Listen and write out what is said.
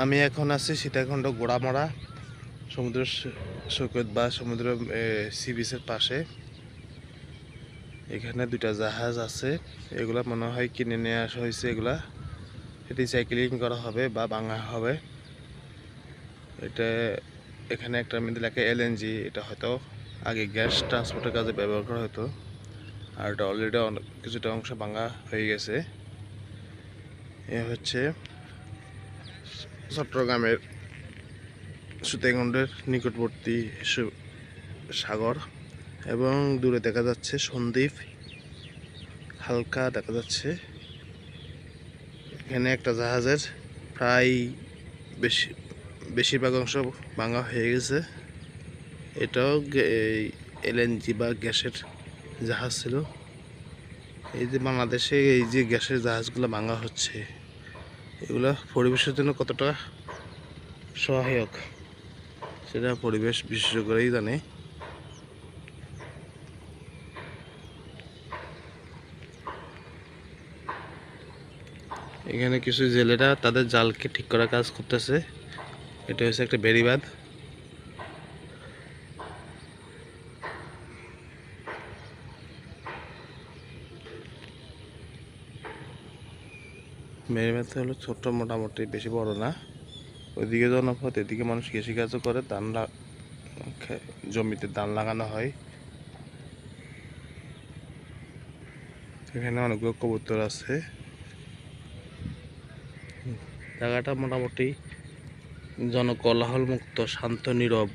আমি এখন আছি সীতাকুণ্ড গোড়ামারা সমুদ্র সৈকত বা সমুদ্র সি বিচের পাশে। এখানে দুটা জাহাজ আছে, এগুলা মনে হয় কিনে নিয়ে আসা হয়েছে এগুলা। এটি সাইকেলিং করা হবে বা ভাঙা হবে। এটা এখানে একটা মধ্যে লেখা এলএনজি এটা হয়তো আগে গ্যাস ট্রান্সপোর্টের কাজে ব্যবহার করা হতো। আর এটা অলরেডি কিছুটা অংশ ভাঙা হয়ে গেছে। এ হচ্ছে চট্টগ্রামের সুতেগণ্ডের নিকটবর্তী সাগর এবং দূরে দেখা যাচ্ছে সন্দ্বীপ। হালকা দেখা যাচ্ছে। এখানে একটা জাহাজের প্রায় বেশি বেশিরভাগ অংশ ভাঙা হয়ে গেছে। এটাও এলএনজি বা গ্যাসের জাহাজ ছিল। এই যে বাংলাদেশে এই যে গ্যাসের জাহাজগুলো ভাঙা হচ্ছে এগুলো পরিবেশের জন্য কতটা সহায়ক সেটা পরিবেশ বিশেষজ্ঞরাই জানে। এখানে কিছু জেলেরা তাদের জালকে ঠিক করার কাজ করতেছে। এটা হচ্ছে একটা বেড়িবাঁধ। বেড়িবাঁধটা হলো ছোট্ট মোটামুটি, বেশি বড় না। ওইদিকে জনপথ, এদিকে মানুষ কৃষিকাজও করে, ধান জমিতে ধান লাগানো হয়। এখানে অনেকগুলো কবুতর আছে। জায়গাটা মোটামুটি জনকোলাহল মুক্ত শান্ত, নীরব।